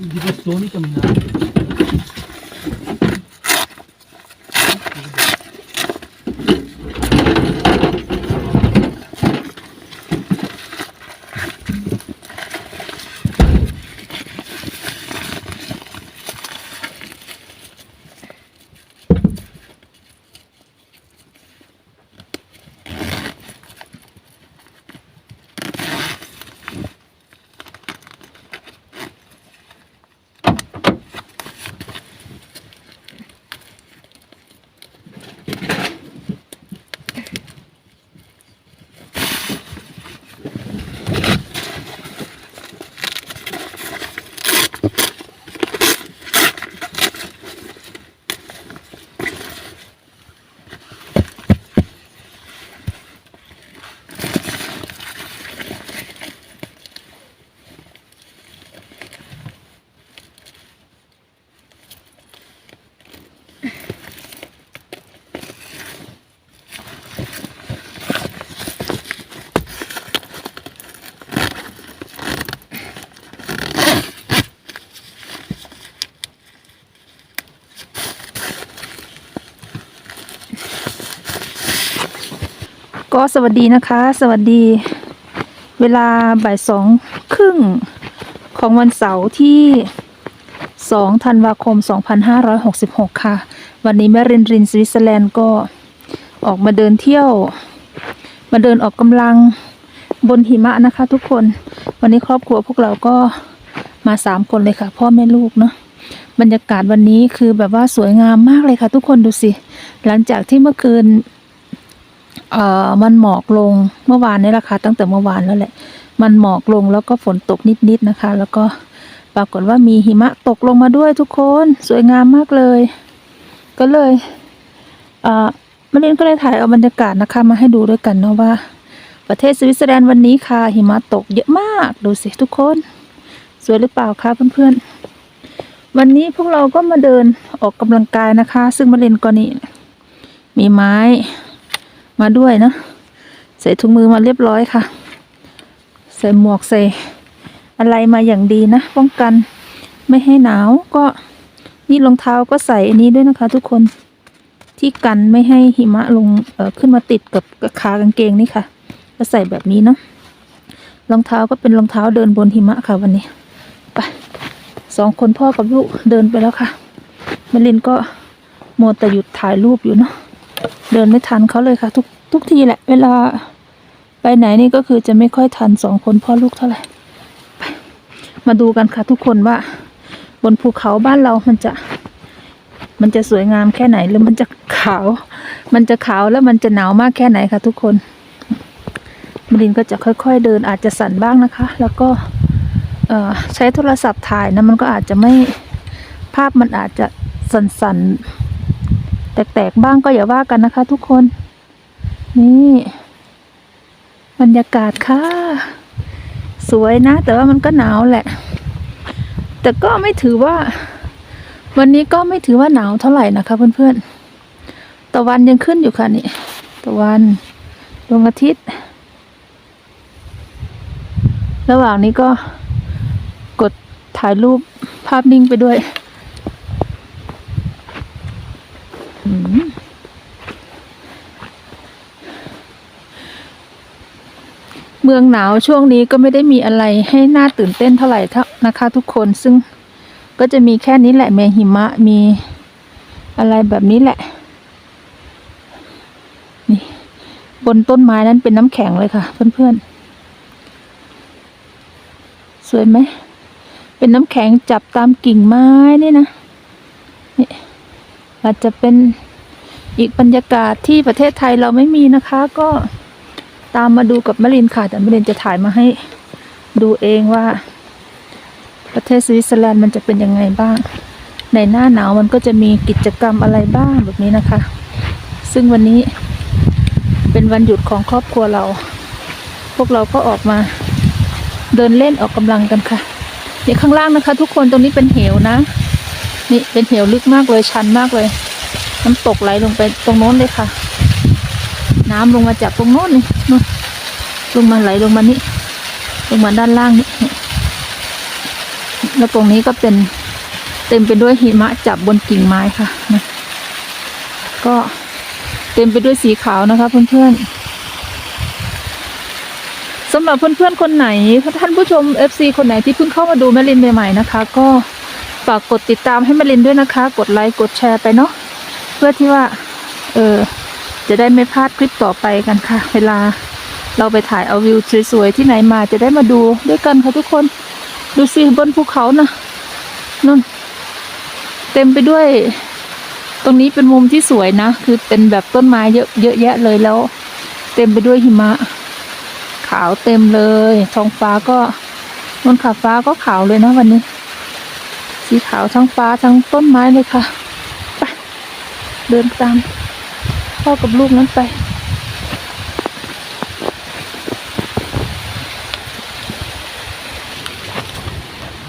ये सोनी का मीनार ก็สวัสดีนะคะ สวัสดี เวลาบ่ายสองครึ่งของวันเสาร์ที่2ธันวาคม 2566 ค่ะ วันนี้แม่รินรินสวิตเซอร์แลนด์ก็ออกมาเดินเที่ยว มาเดินออกกำลังบนหิมะนะคะทุกคน วันนี้ครอบครัวพวกเราก็มาสามคนเลยค่ะ พ่อแม่ลูกเนาะบรรยากาศวันนี้คือแบบว่าสวยงามมากเลยค่ะ ทุกคนดูสิ หลังจากที่เมื่อคืน เอ่อมันหมอกลงเมื่อวานนี่แหละค่ะตั้งแต่เมื่อวานแล้วแหละ มันหมอกลงแล้วก็ฝนตกนิดๆนะคะ แล้วก็ปรากฏว่ามีหิมะตกลงมาด้วยทุกคนสวยงามมากเลย ก็เลยเอ่อมาเล่นก็เลยถ่ายเอาบรรยากาศนะคะมาให้ดูด้วยกันเนาะว่า ประเทศสวิตเซอร์แลนด์วันนี้ค่ะ หิมะตกเยอะมากดูสิทุกคน สวยหรือเปล่าคะเพื่อนๆ วันนี้พวกเราก็มาเดินออกกำลังกายนะคะ ซึ่งมาเล่นก็นี่มีไม้ มาด้วยนะใส่ถุงมือมาเรียบร้อยค่ะ ใส่หมวกใส่อะไรมาอย่างดีนะ ป้องกันไม่ให้หนาวก็นี่รองเท้าก็ใส่อันนี้ด้วยนะคะ ทุกคนที่กันไม่ให้หิมะลงเอ่อขึ้นมาติดกับกับขากางเกงนี่ค่ะ ก็ใส่แบบนี้เนาะรองเท้าก็เป็นรองเท้าเดินบนหิมะค่ะวันนี้ไปสองคนพ่อกับลูกเดินไปแล้วค่ะมลินก็โมวแต่หยุดถ่ายรูปอยู่เนาะ เดินไม่ทันเขาเลยค่ะ ทุกทุกทีแหละ เวลาไปไหนนี่ก็คือจะไม่ค่อยทันสองคนพ่อลูกเท่าไหร่มาดูกันค่ะทุกคนว่า บนภูเขาบ้านเรามันจะ มันจะสวยงามแค่ไหนหรือมันจะขาว มันจะขาวแล้วมันจะหนาวมากแค่ไหนคะทุกคนมรินก็จะค่อย ๆ เดินอาจจะสั่นบ้างนะคะ แล้วก็ใช้โทรศัพท์ถ่ายนะมันก็อาจจะไม่ภาพมันอาจจะสั่นๆ แตกๆบ้างก็อย่าว่ากันนะคะ ทุกคน นี่บรรยากาศค่ะ สวยนะ แต่ว่ามันก็หนาวแหละ แต่ก็ไม่ถือว่า วันนี้ก็ไม่ถือว่าหนาวเท่าไหร่นะคะเพื่อนๆตะวันยังขึ้นอยู่ค่ะนี่ตะวันดวงอาทิตย์ ระหว่างนี้ก็กดถ่ายรูปภาพนิ่งไปด้วย เมืองหนาวช่วงนี้ก็ไม่ได้มีอะไรให้น่าตื่นเต้นเท่าไหร่นะคะ ทุกคนซึ่งก็จะมีแค่นี้แหละมีหิมะมีอะไรแบบนี้แหละ นี่ บนต้นไม้นั้นเป็นน้ำแข็งเลยค่ะ เพื่อนๆ สวยไหม เป็นน้ำแข็งจับตามกิ่งไม้นี่นะ นี่อาจจะเป็นอีกบรรยากาศที่ประเทศไทยเราไม่มีนะคะก็ ตามมาดูกับมะรินค่ะ แต่มะรินจะถ่ายมาให้ดูเองว่า ประเทศสวิตเซอร์แลนด์มันจะเป็นยังไงบ้าง ในหน้าหนาวมันก็จะมีกิจกรรมอะไรบ้างแบบนี้นะคะ ซึ่งวันนี้เป็นวันหยุดของครอบครัวเรา พวกเราก็ออกมาเดินเล่นออกกำลังกันค่ะนี่ข้างล่างนะคะ ทุกคนตรงนี้เป็นเหวนะ นี่เป็นเหวลึกมากเลยชันมากเลย น้ำตกไหลลงไปตรงโน้นเลยค่ะ น้ำลงมาจากตรงโน้นนี่นู่นลงมาไหลลงมานี่ลงมาด้านล่างนี่แล้วตรงนี้ก็เป็นเต็มไปด้วยหิมะจับบนกิ่งไม้ค่ะนะก็เต็มไปด้วยสีขาวนะคะ เพื่อนๆสำหรับเพื่อนๆคนไหนท่านผู้ชม FC คนไหนที่เพิ่งเข้ามาดูแมลินใหม่ๆนะคะ ก็ฝากกดติดตามให้แมลินด้วยนะคะ กดไลค์กดแชร์ไปเนาะเพื่อที่ว่า เออ จะได้ไม่พลาดคลิปต่อไปกันค่ะ เวลาเราไปถ่ายเอาวิวสวยๆที่ไหนมาจะได้มาดูด้วยกันค่ะทุกคน ดูสิบนภูเขานะนู่น เต็มไปด้วย ตรงนี้เป็นมุมที่สวยนะ คือเป็นแบบต้นไม้เยอะเยอะแยะเลยแล้ว เต็มไปด้วยหิมะ ขาวเต็มเลยท้องฟ้าก็บนขาฟ้าก็ขาวเลยนะวันนี้ สีขาวทั้งฟ้าทั้งต้นไม้เลยค่ะ ไป เดินตาม พ่อกับลูกนั้นไป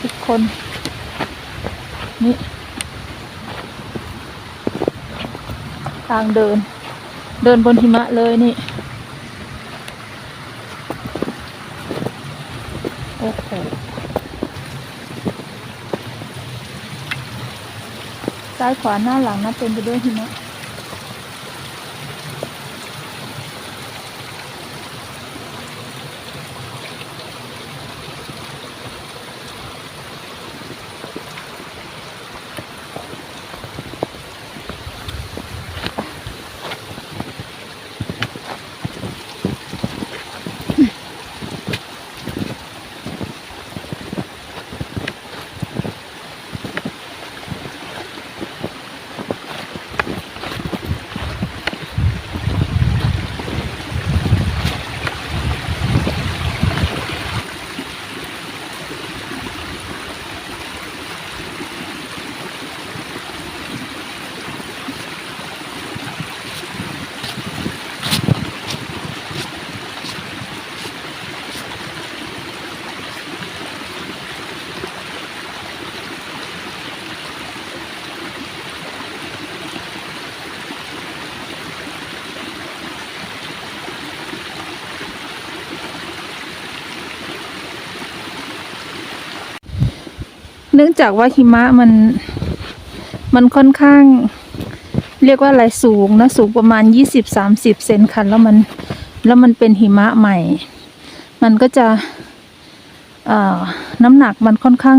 ทุกคน นี่ ทางเดิน เดินบนหิมะเลยนี่ โอ้โหซ้ายขวาหน้าหลังนะเต็มไปด้วยหิมะ นื่องจากว่าหิมะมัน มันค่อนข้าง เรียกว่าอะไรสูงนะ สูงประมาณยี่สิบสามสิบเซนค่ะแล้วมัน แล้วมันเป็นหิมะใหม่ มันก็จะอ่อน้ำหนักมันค่อนข้าง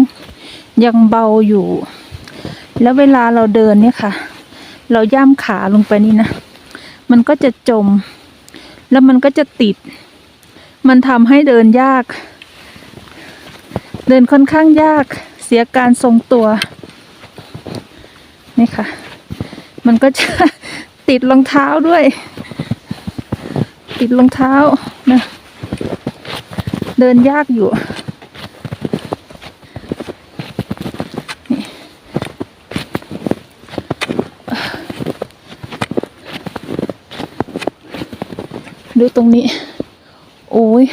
ยังเบาอยู่ แล้วเวลาเราเดินเนี่ยค่ะ เราย่ำขาลงไปนี่นะ มันก็จะจม แล้วมันก็จะติด มันทำให้เดินยาก เดินค่อนข้างยาก เสียการทรงตัว นี่ค่ะ มันก็จะติดรองเท้าด้วย ติดรองเท้านะเดินยากอยู่ดูตรงนี้ โอ้ย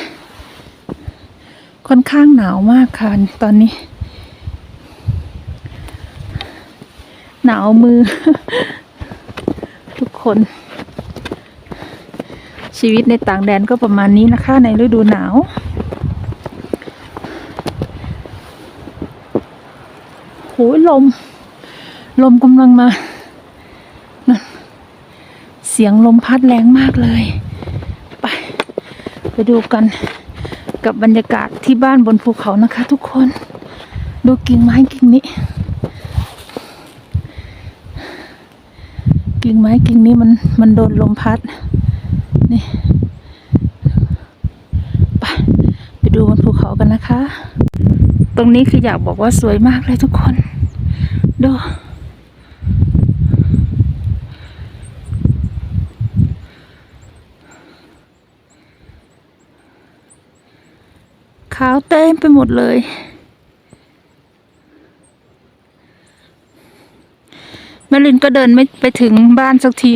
ค่อนข้างหนาวมากค่ะ ตอนนี้ หนาวมือ ทุกคน ชีวิตในต่างแดนก็ประมาณนี้นะคะ ในฤดูหนาว โหยลม ลมกำลังมานั่นเสียงลมพัดแรงมากเลย ไป ไปดูกันกับบรรยากาศที่บ้านบนภูเขานะคะ ทุกคน ดูกิ่งไม้กิ่งนี้ กิ่งไม้กิ่งนี้มันมันโดนลมพัด นี่ไปไปดูบนภูเขากันนะคะ ตรงนี้คืออยากบอกว่าสวยมากเลยทุกคน ดูขาวเต็มไปหมดเลย แม่ลินก็เดินไม่ไปถึงบ้านสักที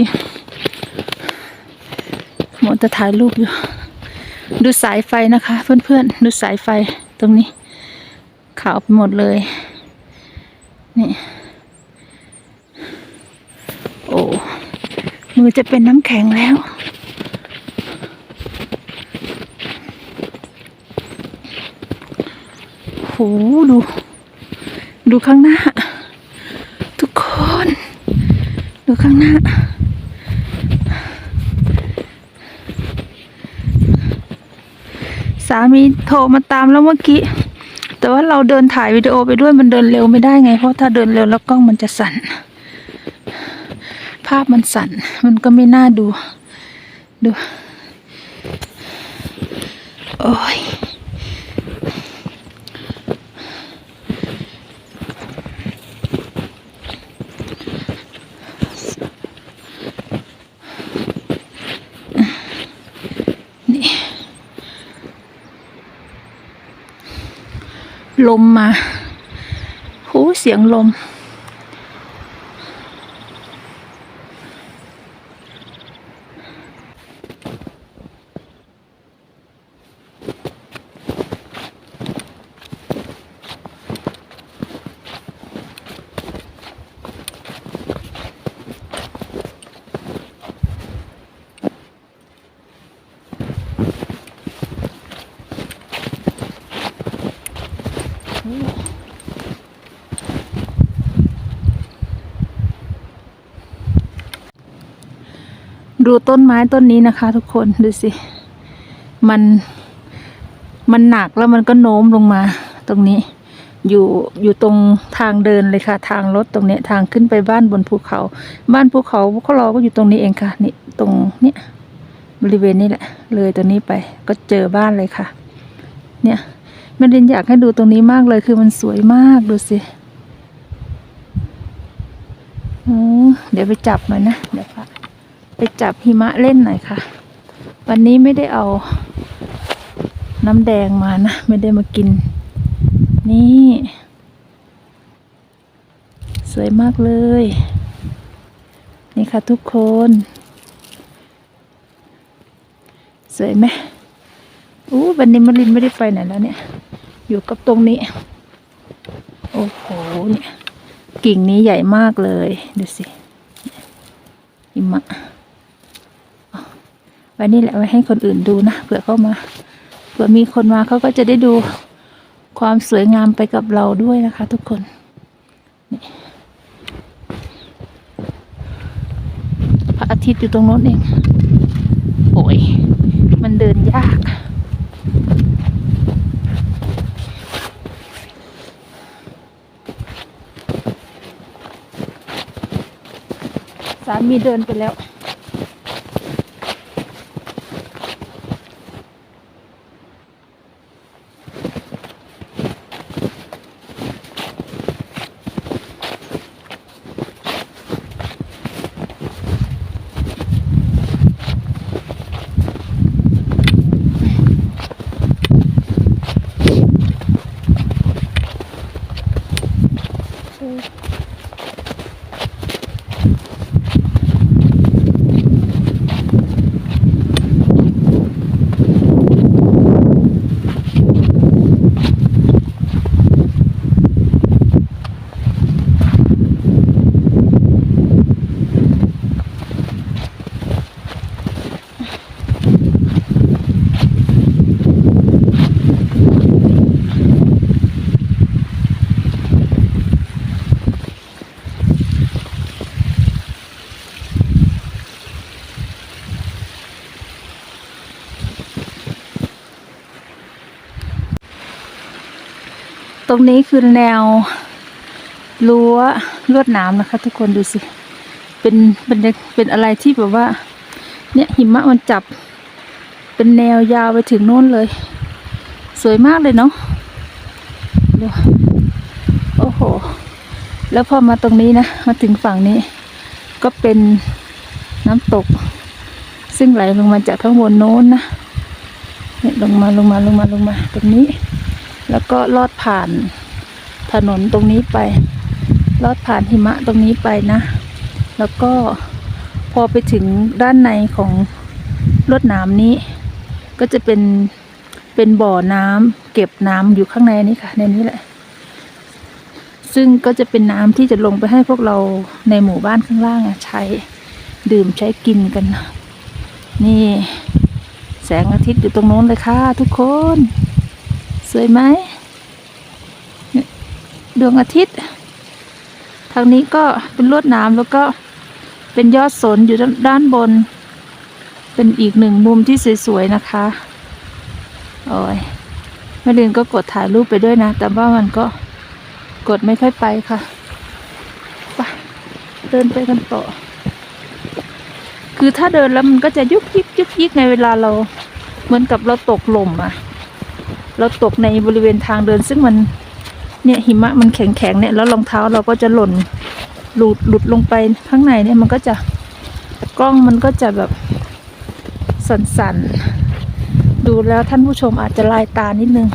หมดจะถ่ายรูปอยู่ ดูสายไฟนะคะ เพื่อนๆ ดูสายไฟตรงนี้ ขาวไปหมดเลย นี่ โอ้ มือจะเป็นน้ำแข็งแล้ว โห ดู ดูข้างหน้า ทุกคน ดูข้างหน้า สามีโทรมาตามแล้วเมื่อกี้ แต่ว่าเราเดินถ่ายวิดีโอไปด้วยมันเดินเร็วไม่ได้ไง เพราะถ้าเดินเร็วแล้วกล้องมันจะสั่น ภาพมันสั่น มันก็ไม่น่าดู ดู โอ้ย นี่ ลมมาหูเสียงลม ดูต้นไม้ต้นนี้นะคะ ทุกคนดูสิ มันมันหนักแล้วมันก็โน้มลงมา ตรงนี้ อยู่อยู่ตรงทางเดินเลยค่ะ ทางรถตรงเนี้ยทางขึ้นไปบ้านบนภูเขา บ้านภูเขาพวกเราก็อยู่ตรงนี้เองค่ะ นี่ตรงเนี้ยบริเวณนี้แหละ เลยตรงนี้ไปก็เจอบ้านเลยค่ะ เนี่ยแม่เรนอยากให้ดูตรงนี้มากเลยคือมันสวยมากดูสิอือเดี๋ยวไปจับหน่อยนะเดี๋ยวค่ะ ไปจับหิมะเล่นหน่อยค่ะ วันนี้ไม่ได้เอา น้ำแดงมานะ ไม่ได้มากิน นี่ สวยมากเลย นี่ค่ะทุกคน สวยไหมอู้วันนี้มารินไม่ได้ไปไหนแล้วเนี่ย อยู่กับตรงนี้ โอ้โห เนี่ย กิ่งนี้ใหญ่มากเลย ดูสิหิมะ ไว้นี่แหละไว้ให้คนอื่นดูนะเผื่อเข้ามาเผื่อมีคนมาเขาก็จะได้ดูความสวยงามไปกับเราด้วยนะคะ ทุกคนนี่พระอาทิตย์อยู่ตรงโน้นเอง โอ้ย มันเดินยาก สามีเดินไปแล้ว รงนี้คือแนวรั้วลวดหนามนะคะ ทุกคนดูสิ เป็นเป็นเป็นอะไรที่แบบว่า เนี่ยหิมะมันจับ เป็นแนวยาวไปถึงโน้นเลย สวยมากเลยเนาะดูโอ้โห แล้วพอมาตรงนี้นะ มาถึงฝั่งนี้ ก็เป็นน้ำตก ซึ่งไหลลงมาจากข้างบนโน้นนะเนี่ยลงมาลงมาลงมาลงมาตรงนี้ แล้วก็ลอดผ่านถนนตรงนี้ไป ลอดผ่านหิมะตรงนี้ไปนะ แล้วก็พอไปถึงด้านในของรถน้ำนี้ ก็จะเป็นเป็นบ่อน้ำเก็บน้ำอยู่ข้างในนี้ค่ะ ในนี้แหละ ซึ่งก็จะเป็นน้ำที่จะลงไปให้พวกเราในหมู่บ้านข้างล่างอะใช้ดื่มใช้กินกัน นี่ แสงอาทิตย์อยู่ตรงโน้นเลยค่ะทุกคน สวยไหมดวงอาทิตย์ ทางนี้ก็เป็นลวดน้ำแล้วก็เป็นยอดสนอยู่ด้านบน เป็นอีกหนึ่งมุมที่สวยๆนะคะโอ้ยแม่ลินก็กดถ่ายรูปไปด้วยนะ แต่ว่ามันก็กดไม่ค่อยไปค่ะไปเดินไปกันต่อ คือถ้าเดินแล้วมันก็จะยุกยิกยุกยิกในเวลาเรา เหมือนกับเราตกหล่มอะ เราตกในบริเวณทางเดิน ซึ่งมันเนี่ยหิมะมันแข็งๆเนี่ยแล้วรองเท้าเราก็จะหล่นหลุดหลุดลงไปข้างในเนี่ยมันก็จะกล้องมันก็จะแบบสั่นๆ ดูแล้วท่านผู้ชมอาจจะลายตานิดนึง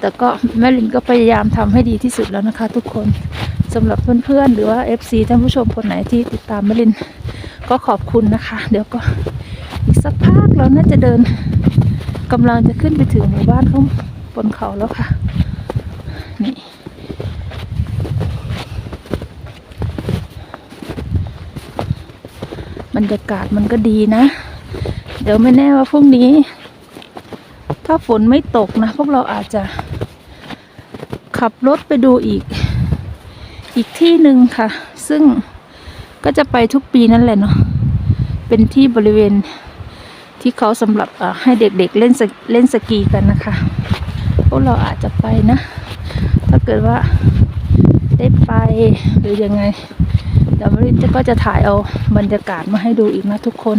แต่ก็แม่ลินก็พยายามทำให้ดีที่สุดแล้วนะคะทุกคนสำหรับเพื่อนๆ หรือว่า FC ท่านผู้ชมคนไหนที่ติดตามแม่ลินก็ขอบคุณนะคะ เดี๋ยวก็ อีกสักพักเราน่าจะเดินกำลังจะขึ้นไปถึงหมู่บ้านข้างบนเขาแล้วค่ะ นี่บรรยากาศมันก็ดีนะ เดี๋ยวไม่แน่ว่าพรุ่งนี้ ถ้าฝนไม่ตกนะ พวกเราอาจจะขับรถไปดูอีก อีกที่หนึ่งค่ะ ซึ่งก็จะไปทุกปีนั่นแหละเนาะเป็นที่บริเวณ ที่เขาสำหรับให้เด็กๆเล่นสเล่นสกีกันนะคะพวกเราอาจจะไปนะ ถ้าเกิดว่าได้ไปหรือยังไงเดี๋ยวมรินจะก็จะถ่ายเอาบรรยากาศมาให้ดูอีกนะทุกคน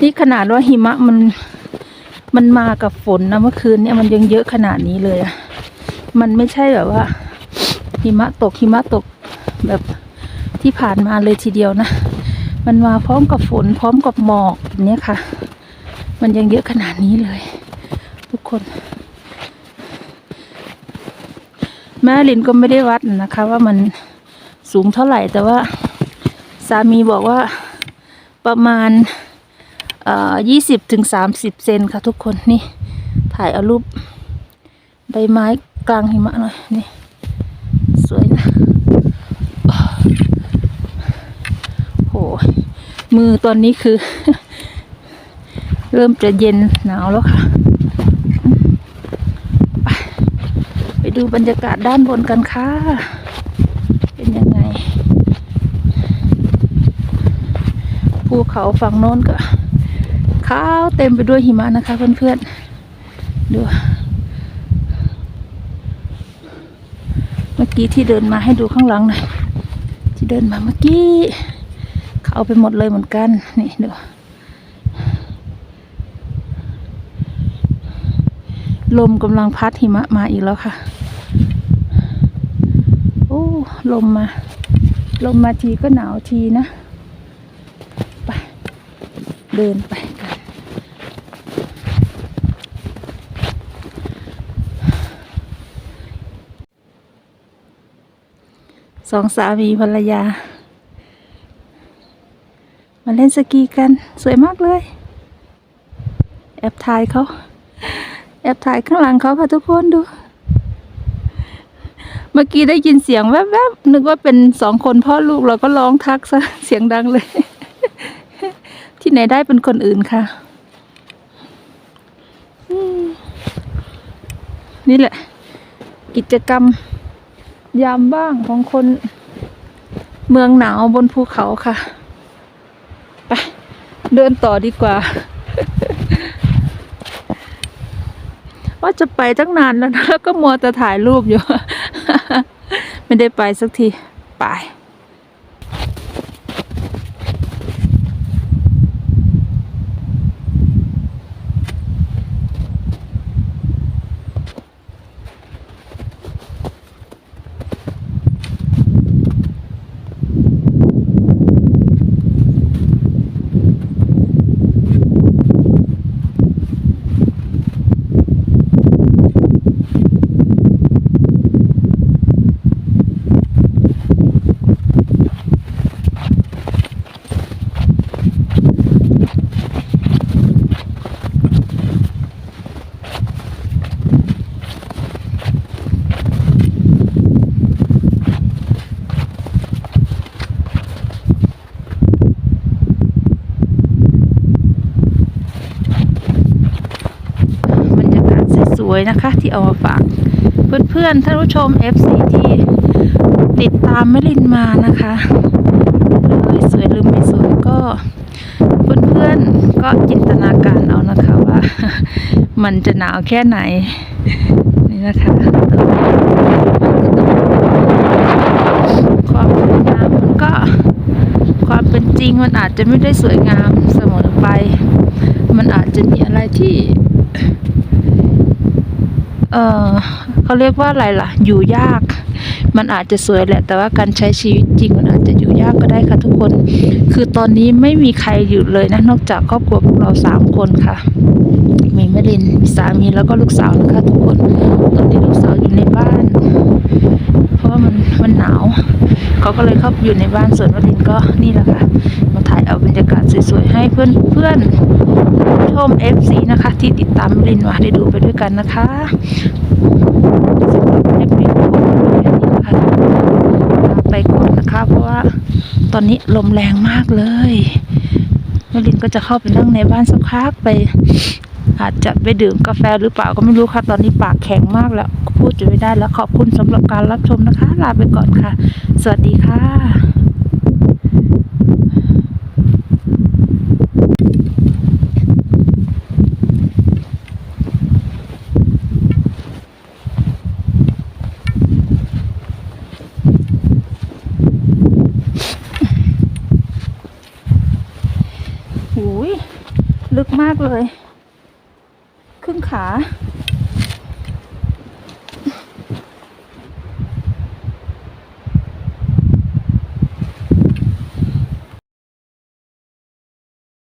นี่ขนาดว่าหิมะมันมันมากับฝนนะเมื่อคืนเนี่ยมันยังเยอะขนาดนี้เลยอะมันไม่ใช่แบบว่าหิมะตกหิมะตกแบบ ที่ผ่านมาเลยทีเดียวนะ มันมาพร้อมกับฝนพร้อมกับหมอกแบบนี้ค่ะ มันยังเยอะขนาดนี้เลย ทุกคน แม่ลินก็ไม่ได้วัดนะคะ ว่ามันสูงเท่าไหร่แต่ว่าสามีบอกว่าประมาณยี่สิบถึงสามสิบเซนค่ะทุกคนนี่ ถ่ายเอารูปใบไม้กลางหิมะหน่อยนี่ สวยนะโห มือตอนนี้คือ เริ่มจะเย็นหนาวแล้วค่ะ ไปดูบรรยากาศด้านบนกันค่ะ เป็นยังไง ภูเขาฝั่งโน้นก็ขาวเต็มไปด้วยหิมะนะคะเพื่อนๆ ดูเมื่อกี้ที่เดินมาให้ดูข้างหลังหน่อยที่เดินมาเมื่อกี้ เขาเอาไปหมดเลยเหมือนกัน นี่ดูลมกำลังพัดหิมะมาอีกแล้วค่ะ โอ้ ลมมา ลมมาทีก็หนาวทีนะ ไป เดินไปกันสองสามีภรรยา มาเล่นสกีกัน สวยมากเลย แอบถ่ายเขา แอบถ่ายข้างหลังเขาค่ะทุกคนดู เมื่อกี้ได้ยินเสียงแวบๆ นึกว่าเป็นสองคนพ่อลูกเราก็ร้องทักซะ เสียงดังเลย ที่ไหนได้เป็นคนอื่นค่ะ นี่แหละ กิจกรรมยามว่างของคนเมืองหนาวบนภูเขาค่ะ เดินต่อดีกว่า ว่าจะไปตั้งนานแล้วนะแล้วก็มัวแต่ถ่ายรูปอยู่ ไม่ได้ไปสักที ไป วยๆนะคะ ที่เอามาฝากเพื่อนๆท่านผู้ชม FC ที่ติดตามแม่ลินมานะคะเลยสวยหรือไม่สวยก็เพื่อนๆก็จินตนาการเอานะคะว่า มันจะหนาวแค่ไหนนี่นะคะความสวยงามมันก็ความเป็นจริงมันอาจจะไม่ได้สวยงามเสมอไป มันอาจจะมีอะไรที่ เออเขาเรียกว่าอะไรล่ะ อยู่ยาก มันอาจจะสวยแหละ แต่ว่าการใช้ชีวิตจริงมันอาจจะอยู่ยากก็ได้ค่ะทุกคน คือตอนนี้ไม่มีใครอยู่เลยนะ นอกจากครอบครัวพวกเราสามคนค่ะ มีแม่ลินมีสามีแล้วก็ลูกสาวนะคะทุกคน ตอนนี้ลูกสาวอยู่ในบ้าน มันมันหนาวเขาก็เลยเข้าอยู่ในบ้านส่วนแม่ลินก็นี่แหละค่ะมาถ่ายเอาบรรยากาศสวยๆให้เพื่อนเพื่อนชม FC นะคะ ที่ติดตามแม่ลินมาได้ดูไปด้วยกันนะคะสำหรับคลิปนี้ก็แค่นี้นะคะไปก่อนนะคะ เพราะว่าตอนนี้ลมแรงมากเลยแม่ลินก็จะเข้าไปนั่งในบ้านสักพักไปอาจจะไปดื่มกาแฟหรือเปล่าก็ไม่รู้ค่ะ ตอนนี้ปากแข็งมากแล้ว พูดจะไม่ได้แล้วขอบคุณสำหรับการรับชมนะคะ ลาไปก่อนค่ะ สวัสดีค่ะลึกมากเลย ครึ่งขา